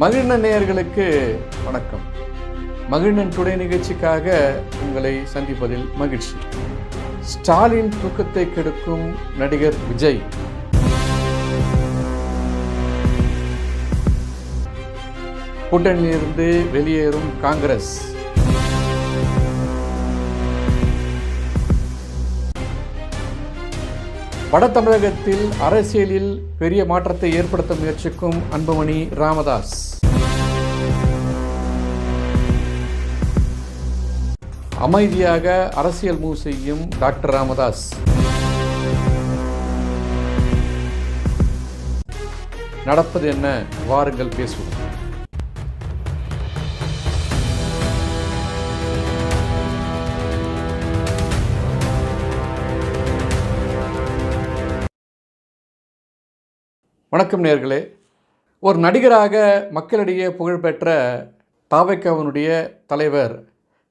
மகிழ்நன் நேயர்களுக்கு வணக்கம். மகிழ்நன் டுடே நிகழ்ச்சிக்காக உங்களை சந்திப்பதில் மகிழ்ச்சி. ஸ்டாலின் தூக்கத்தை கெடுக்கும் நடிகர் விஜய். கூட்டணியிலிருந்து வெளியேறும் காங்கிரஸ். வட தமிழகத்தில் அரசியலில் பெரிய மாற்றத்தை ஏற்படுத்த முயற்சிக்கும் அன்புமணி ராமதாஸ். அமைதியாக அரசியல் மூவ் செய்யும் டாக்டர் ராமதாஸ். நடப்பது என்ன? வாருங்கள் பேசுவோம். வணக்கம் நேர்களே. ஒரு நடிகராக மக்களிடையே புகழ்பெற்ற தாவைக்காவினுடைய தலைவர்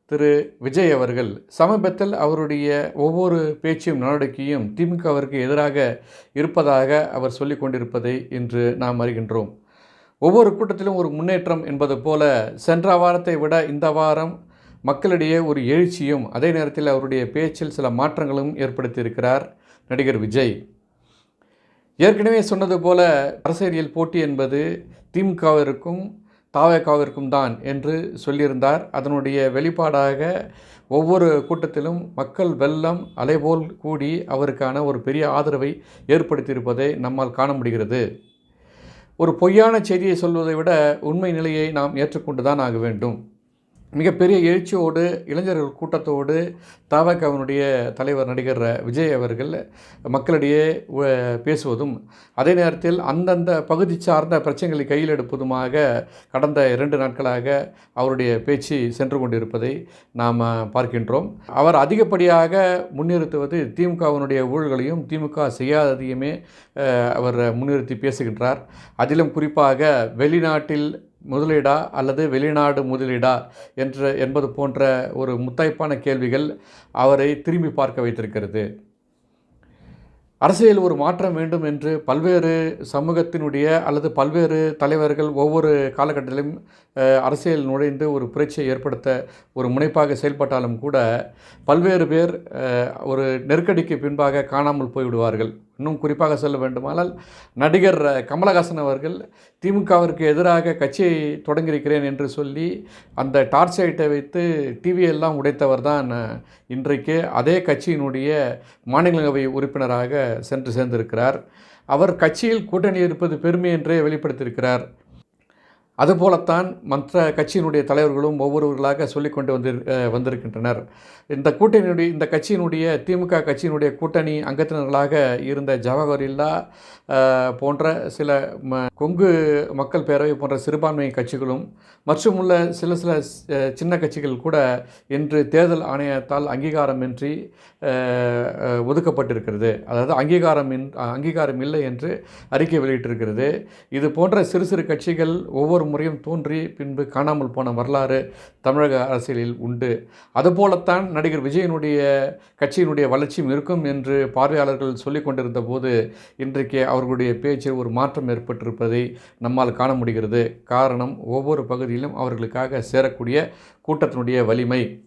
திரு விஜய் அவர்கள் சமீபத்தில் அவருடைய ஒவ்வொரு பேச்சும் நடவடிக்கையும் திமுகவிற்கு எதிராக இருப்பதாக அவர் சொல்லிக் கொண்டிருப்பதை இன்று நாம் அறிகின்றோம். ஒவ்வொரு கூட்டத்திலும் ஒரு முன்னேற்றம் என்பது போல சென்ற வாரத்தை விட இந்த வாரம் மக்களிடையே ஒரு எழுச்சியும் அதே நேரத்தில் அவருடைய பேச்சில் சில மாற்றங்களும் ஏற்படுத்தியிருக்கிறார் நடிகர் விஜய். ஏற்கனவே சொன்னது போல அரசியல் போட்டி என்பது திமுகவிற்கும் தாவேக்காவிற்கும் தான் என்று சொல்லியிருந்தார். அதனுடைய வெளிப்பாடாக ஒவ்வொரு கூட்டத்திலும் மக்கள் வெள்ளம் அலைபோல் கூடி அவருக்கான ஒரு பெரிய ஆதரவை ஏற்படுத்தியிருப்பதை நம்மால் காண முடிகிறது. ஒரு பொய்யான செய்தியை சொல்வதை விட உண்மை நிலையை நாம் ஏற்றுக்கொண்டு தான் ஆக வேண்டும். மிகப்பெரிய எழுச்சியோடு இளைஞர்கள் கூட்டத்தோடு தாவகவனுடைய தலைவர் நடிகர் விஜய் அவர்கள் மக்களிடையே பேசுவதும் அதே நேரத்தில் அந்தந்த பகுதி சார்ந்த பிரச்சனைகளை கையில் எடுப்பதுமாக கடந்த இரண்டு நாட்களாக அவருடைய பேச்சு சென்று கொண்டிருப்பதை நாம் பார்க்கின்றோம். அவர் அதிகப்படியாக முன்னிறுத்துவது திமுகவினுடைய ஊழல்களையும் திமுக செய்யாததையுமே அவர் முன்னிறுத்தி பேசுகின்றார். அதிலும் குறிப்பாக வெளிநாட்டில் முதலீடா அல்லது வெளிநாடு முதலீடா என்ற என்பது போன்ற ஒரு முத்தாய்ப்பான கேள்விகள் அவரை திரும்பி பார்க்க வைத்திருக்கிறது. அரசியல் ஒரு மாற்றம் வேண்டும் என்று பல்வேறு சமூகத்தினுடைய அல்லது பல்வேறு தலைவர்கள் ஒவ்வொரு காலகட்டத்திலும் அரசியல் நுழைந்து ஒரு புரட்சியை ஏற்படுத்த ஒரு முனைப்பாக செயல்பட்டாலும் கூட பல்வேறு பேர் ஒரு நெருக்கடிக்கு பின்பாக காணாமல் போய்விடுவார்கள். இன்னும் குறிப்பாக சொல்ல வேண்டுமானால் நடிகர் கமலஹாசன் அவர்கள் திமுகவிற்கு எதிராக கட்சியை தொடங்கியிருக்கிறேன் என்று சொல்லி அந்த டார்ச் லைட்டை வைத்து டிவியெல்லாம் உடைத்தவர் தான் இன்றைக்கு அதே கட்சியினுடைய மாநிலங்களவை உறுப்பினராக சென்று சேர்ந்திருக்கிறார். அவர் கட்சியில் கூட்டணி இருப்பது பெருமை என்றே வெளிப்படுத்தியிருக்கிறார். அதுபோலத்தான் மற்ற கட்சியினுடைய தலைவர்களும் ஒவ்வொருவர்களாக சொல்லிக்கொண்டு வந்து வந்திருக்கின்றனர். இந்த கூட்டணியுடைய இந்த கட்சியினுடைய திமுக கட்சியினுடைய கூட்டணி அங்கத்தினர்களாக இருந்த ஜவஹர்லா அஹ், போன்ற சில ம கொங்கு மக்கள் பேரவை போன்ற சிறுபான்மை கட்சிகளும் மற்றும் உள்ள சில சில சின்ன கட்சிகள் கூட இன்று தேர்தல் ஆணையத்தால் அங்கீகாரமின்றி ஒதுக்கப்பட்டிருக்கிறது. அதாவது அங்கீகாரம் இன் அங்கீகாரம் இல்லை என்று அறிக்கை வெளியிட்டிருக்கிறது. இது போன்ற சிறு சிறு கட்சிகள் ஒவ்வொரு முறையும் தோன்றி பின்பு காணாமல் போன வரலாறு தமிழக அரசியலில் உண்டு. அதுபோலத்தான் நடிகர் விஜயனுடைய கட்சியினுடைய வளர்ச்சியும் இருக்கும் என்று பார்வையாளர்கள் சொல்லிக் கொண்டிருந்த போது இன்றைக்கு அவர்களுடைய பேச்சில் ஒரு மாற்றம் ஏற்பட்டிருப்பதை நம்மால் காண முடிகிறது. காரணம் ஒவ்வொரு பகுதியிலும் அவர்களுக்காக சேரக்கூடிய கூட்டத்தினுடைய வலிமை.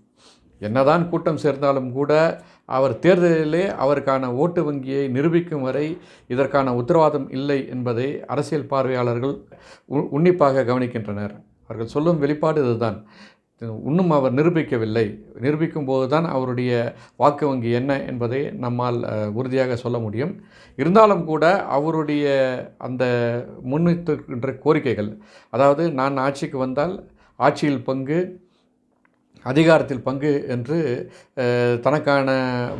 என்னதான் கூட்டம் சேர்ந்தாலும் கூட அவர் தேர்தலிலே அவருக்கான ஓட்டு வங்கியை நிரூபிக்கும் வரை இதற்கான உத்தரவாதம் இல்லை என்பதை அரசியல் பார்வையாளர்கள் உ- உன்னிப்பாக கவனிக்கின்றனர். அவர்கள் சொல்லும் வெளிப்பாடு இதுதான். இன்னும் அவர் நிரூபிக்கவில்லை. நிரூபிக்கும் போது தான் அவருடைய வாக்கு வங்கி என்ன என்பதை நம்மால் உறுதியாக சொல்ல முடியும். இருந்தாலும் கூட அவருடைய அந்த முன்வைத்திருக்கின்ற கோரிக்கைகள் அதாவது நான் ஆட்சிக்கு வந்தால் ஆட்சியில் பங்கு அதிகாரத்தில் பங்கு என்று தனக்கான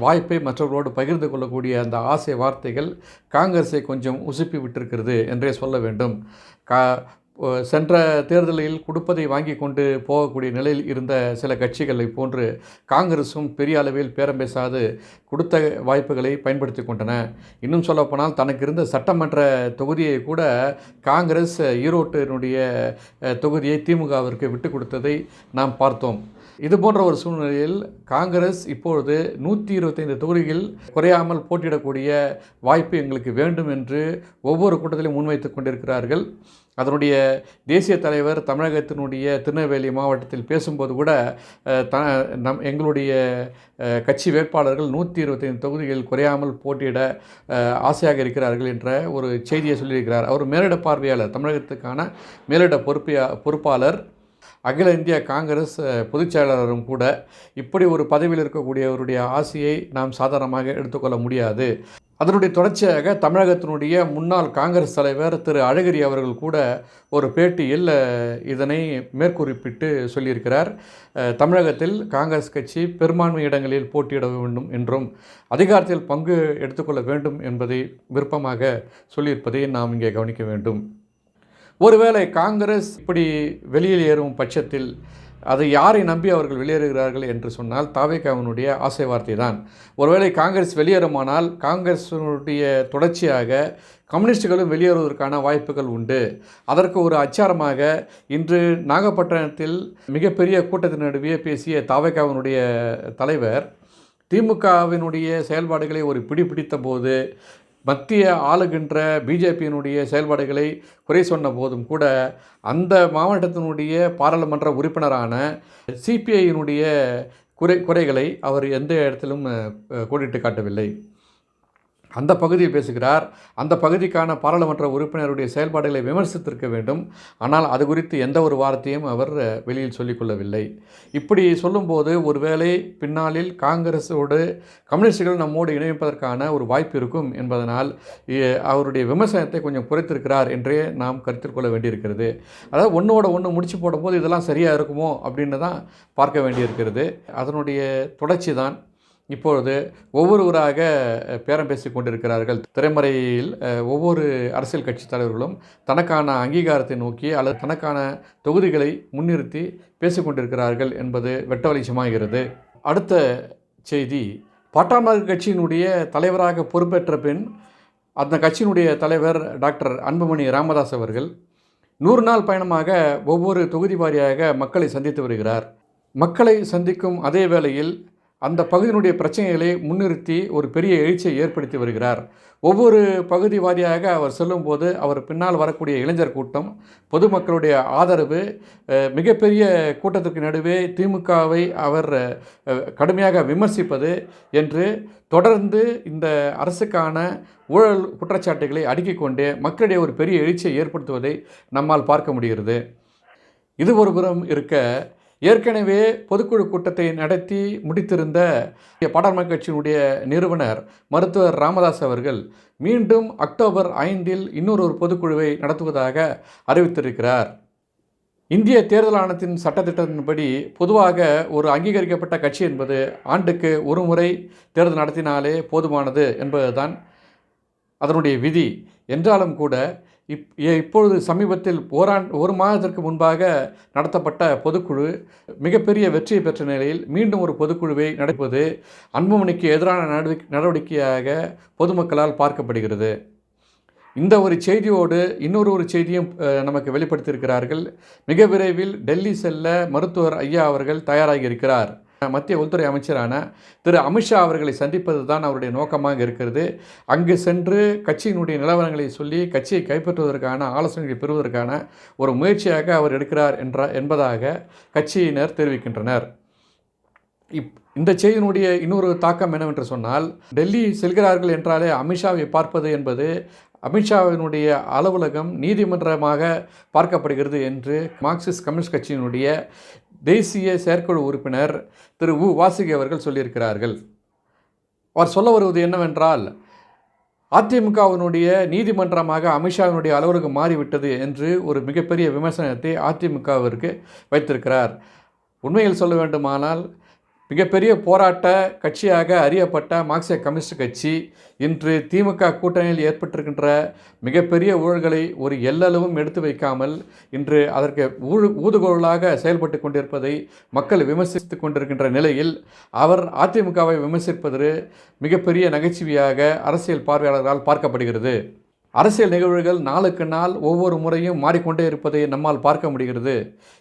வாய்ப்பை மற்றவர்களோடு பகிர்ந்து கொள்ளக்கூடிய அந்த ஆசை வார்த்தைகள் காங்கிரஸை கொஞ்சம் உசுப்பி விட்டிருக்கிறது என்றே சொல்ல வேண்டும். கா சென்ற தேர்தலில் கொடுப்பதை வாங்கி கொண்டு போகக்கூடிய நிலையில் இருந்த சில கட்சிகளை போன்று காங்கிரஸும் பெரிய அளவில் பேரம் பேசாது கொடுத்த வாய்ப்புகளை பயன்படுத்தி கொண்டன. இன்னும் சொல்லப்போனால் தனக்கு இருந்த சட்டமன்ற தொகுதியை கூட காங்கிரஸ் ஈரோட்டினுடைய தொகுதியை திமுகவிற்கு விட்டு கொடுத்ததை நாம் பார்த்தோம். இது போன்ற ஒரு சூழ்நிலையில் காங்கிரஸ் இப்பொழுது நூற்றி இருபத்தைந்து தொகுதிகள் குறையாமல் போட்டியிடக்கூடிய வாய்ப்பு எங்களுக்கு வேண்டும் என்று ஒவ்வொரு கூட்டத்திலும் முன்வைத்து கொண்டிருக்கிறார்கள். அதனுடைய தேசிய தலைவர் தமிழகத்தினுடைய திருநெல்வேலி மாவட்டத்தில் பேசும்போது கூட த நம் எங்களுடைய கட்சி வேட்பாளர்கள் நூற்றி இருபத்தைந்து தொகுதிகள் குறையாமல் போட்டியிட ஆசையாக இருக்கிறார்கள் என்ற ஒரு செய்தியை சொல்லியிருக்கிறார். அவர் மேலிட பார்வையாளர் தமிழகத்துக்கான மேலிட பொறுப்பியா பொறுப்பாளர் அகில இந்திய காங்கிரஸ் பொதுச்செயலாளரும் கூட இப்படி ஒரு பதவியில் இருக்கக்கூடியவருடைய ஆசையை நாம் சாதாரணமாக எடுத்துக்கொள்ள முடியாது. அதனுடைய தொடர்ச்சியாக தமிழகத்தினுடைய முன்னாள் காங்கிரஸ் தலைவர் திரு. அழகிரி அவர்கள் கூட ஒரு பேட்டியில் இதனை மேற்குறிப்பிட்டு சொல்லியிருக்கிறார். தமிழகத்தில் காங்கிரஸ் கட்சி பெரும்பான்மை இடங்களில் போட்டியிட வேண்டும் என்றும் அதிகாரத்தில் பங்கு எடுத்துக்கொள்ள வேண்டும் என்பதை விருப்பமாக சொல்லியிருப்பதை நாம் இங்கே கவனிக்க வேண்டும். ஒருவேளை காங்கிரஸ் இப்படி வெளியில் ஏறும் பட்சத்தில் அதை யாரை நம்பி அவர்கள் வெளியேறுகிறார்கள் என்று சொன்னால் தாவேக்காவினுடைய ஆசை வார்த்தை தான் ஒருவேளை காங்கிரஸ் வெளியேறுமானால் காங்கிரஸினுடைய தொடர்ச்சியாக கம்யூனிஸ்டுகளும் வெளியேறுவதற்கான வாய்ப்புகள் உண்டு. அதற்கு ஒரு அச்சாரமாக இன்று நாகப்பட்டினத்தில் மிகப்பெரிய கூட்டத்தின் நடுவே பேசிய தாவேக்காவினுடைய தலைவர் திமுகவினுடைய செயல்பாடுகளை ஒரு பிடிபிடித்த போது மத்திய ஆளுகின்ற பிஜேபியினுடைய செயல்பாடுகளை குறை சொன்ன போதும் கூட அந்த மாவட்டத்தினுடைய பாராளுமன்ற உறுப்பினரான சிபிஐயினுடைய குறை குறைகளை அவர் எந்த இடத்திலும் கோடிட்டு காட்டவில்லை. அந்த பகுதியை பேசுகிறார். அந்த பகுதிக்கான பாராளுமன்ற உறுப்பினருடைய செயல்பாடுகளை விமர்சித்திருக்க வேண்டும். ஆனால் அது குறித்து எந்த ஒரு வார்த்தையும் அவர் வெளியில் சொல்லிக்கொள்ளவில்லை இப்படி சொல்லும்போது ஒருவேளை பின்னாளில் காங்கிரஸோடு கம்யூனிஸ்டுகள் நம்மோடு இணைப்பதற்கான ஒரு வாய்ப்பு இருக்கும் என்பதனால் அவருடைய விமர்சனத்தை கொஞ்சம் குறைத்திருக்கிறார் என்றே நாம் கருத்தில் கொள்ள வேண்டியிருக்கிறது. அதாவது ஒன்றோட ஒன்று முடிச்சு போடும்போது இதெல்லாம் சரியாக இருக்குமோ அப்படின்னு தான் பார்க்க வேண்டியிருக்கிறது. அதனுடைய தொடர்ச்சி தான் இப்பொழுது ஒவ்வொருவராக பேரம் பேசி கொண்டிருக்கிறார்கள். திரைமறையில் ஒவ்வொரு அரசியல் கட்சி தலைவர்களும் தனக்கான அங்கீகாரத்தை நோக்கி அல்லது தனக்கான தொகுதிகளை முன்னிறுத்தி பேசிக்கொண்டிருக்கிறார்கள் என்பது வெட்டவலிச்சமாகிறது. அடுத்த செய்தி பாட்டாளர் கட்சியினுடைய தலைவராக பொறுப்பேற்ற பின் அந்த கட்சியினுடைய தலைவர் டாக்டர் அன்புமணி ராமதாஸ் அவர்கள் நூறு நாள் பயணமாக ஒவ்வொரு தொகுதி வாரியாக மக்களை சந்தித்து வருகிறார். மக்களை சந்திக்கும் அதே வேளையில் அந்த பகுதியினுடைய பிரச்சனைகளை முன்னிறுத்தி ஒரு பெரிய எழுச்சியை ஏற்படுத்தி வருகிறார். ஒவ்வொரு பகுதி வாரியாக அவர் செல்லும்போது அவர் பின்னால் வரக்கூடிய இளைஞர் கூட்டம் பொதுமக்களுடைய ஆதரவு மிகப்பெரிய கூட்டத்திற்கு நடுவே திமுகவை அவர் கடுமையாக விமர்சிப்பது என்று தொடர்ந்து இந்த அரசுக்கான ஊழல் குற்றச்சாட்டுகளை அடுக்கிக் கொண்டே மக்களிடையே ஒரு பெரிய எழுச்சியை ஏற்படுத்துவதை நம்மால் பார்க்க முடிகிறது. இது ஒருபுறம் இருக்க ஏற்கனவே பொதுக்குழு கூட்டத்தை நடத்தி முடித்திருந்த பாடாண்மை கட்சியினுடைய நிறுவனர் மருத்துவர் ராமதாஸ் அவர்கள் மீண்டும் அக்டோபர் ஐந்தில் இன்னொரு ஒரு பொதுக்குழுவை நடத்துவதாக அறிவித்திருக்கிறார். இந்திய தேர்தல் ஆணையத்தின் சட்டத்திட்டத்தின்படி பொதுவாக ஒரு அங்கீகரிக்கப்பட்ட கட்சி என்பது ஆண்டுக்கு ஒரு முறை தேர்தல் நடத்தினாலே போதுமானது என்பதுதான் அதனுடைய விதி. என்றாலும் கூட இப் இப்பொழுது சமீபத்தில் ஓராண் ஒரு மாதத்திற்கு முன்பாக நடத்தப்பட்ட பொதுக்குழு மிகப்பெரிய வெற்றியை பெற்ற நிலையில் மீண்டும் ஒரு பொதுக்குழுவை நடப்பது அன்புமணிக்கு எதிரான நடவடிக்கை நடவடிக்கையாக பொதுமக்களால் பார்க்கப்படுகிறது. இந்த ஒரு செய்தியோடு இன்னொரு ஒரு செய்தியும் நமக்கு வெளிப்படுத்தியிருக்கிறார்கள். மிக விரைவில் டெல்லி செல்ல மருத்துவர் ஐயா அவர்கள் தயாராகி இருக்கிறார். மத்திய உள்துறை அமைச்சரான திரு அமித்ஷா அவர்களை சந்திப்பது தான் அவருடைய நோக்கமாக இருக்கிறது. அங்கு சென்று கட்சியினுடைய நிலவரங்களை சொல்லி கட்சியை கைப்பற்றுவதற்கான ஆலோசனைகளை பெறுவதற்கான ஒரு முயற்சியாக அவர் எடுக்கிறார் என்ற என்பதாக கட்சியினர் தெரிவிக்கின்றனர். இப் இந்த செய்தியினுடைய இன்னொரு தாக்கம் என்னவென்று சொன்னால் டெல்லி செல்கிறார்கள் என்றாலே அமித்ஷாவை பார்ப்பது என்பது அமித்ஷாவினுடைய அலுவலகம் நீதிமன்றமாக பார்க்கப்படுகிறது என்று மார்க்சிஸ்ட் கம்யூனிஸ்ட் கட்சியினுடைய தேசிய செயற்குழு உறுப்பினர் திரு உ. வாசுகி அவர்கள் சொல்லியிருக்கிறார்கள். அவர் சொல்ல வருவது என்னவென்றால் அதிமுகவினுடைய நீதிமன்றமாக அமித்ஷாவினுடைய அலுவலகம் மாறிவிட்டது என்று ஒரு மிகப்பெரிய விமர்சனத்தை அதிமுகவிற்கு வைத்திருக்கிறார். உண்மையில் சொல்ல வேண்டுமானால் மிகப்பெரிய போராட்ட கட்சியாக அறியப்பட்ட மார்க்சிய கம்யூனிஸ்ட் கட்சி இன்று திமுக கூட்டணியில் ஏற்பட்டிருக்கின்ற மிகப்பெரிய ஊழல்களை ஒரு எல்லளவும் எடுத்து வைக்காமல் இன்று அதற்கு ஊழு ஊதுகோலாக செயல்பட்டு கொண்டிருப்பதை மக்கள் விமர்சித்து கொண்டிருக்கின்ற நிலையில் அவர் அதிமுகவை விமர்சிப்பது மிகப்பெரிய நகைச்சுவையாக அரசியல் பார்வையாளர்களால் பார்க்கப்படுகிறது. அரசியல் நிகழ்வுகள் நாளுக்கு நாள் ஒவ்வொரு முறையும் மாறிக்கொண்டே இருப்பதை நம்மால் பார்க்க முடிகிறது.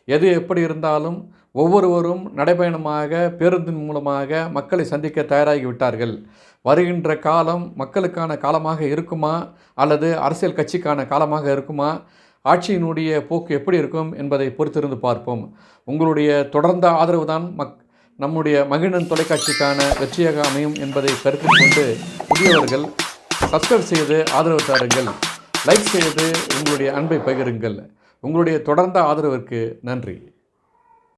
எது எப்படி இருந்தாலும் ஒவ்வொருவரும் நடைபயணமாக பேருந்தின் மூலமாக மக்களை சந்திக்க தயாராகி விட்டார்கள். வருகின்ற காலம் மக்களுக்கான காலமாக இருக்குமா? அல்லது அரசியல் கட்சிக்கான காலமாக இருக்குமா? ஆட்சியினுடைய போக்கு எப்படி இருக்கும் என்பதை பொறுத்திருந்து பார்ப்போம். உங்களுடைய தொடர்ந்த ஆதரவு தான் மக் நம்முடைய மகிழன் தொலைக்காட்சிக்கான வெற்றியாக அமையும் என்பதை கருத்தில் கொண்டு புதியவர்கள் சப்ஸ்கிரைப் செய்து ஆதரவு தாருங்கள். லைக் செய்து உங்களுடைய அன்பை பகிருங்கள். உங்களுடைய தொடர்ந்த ஆதரவிற்கு நன்றி.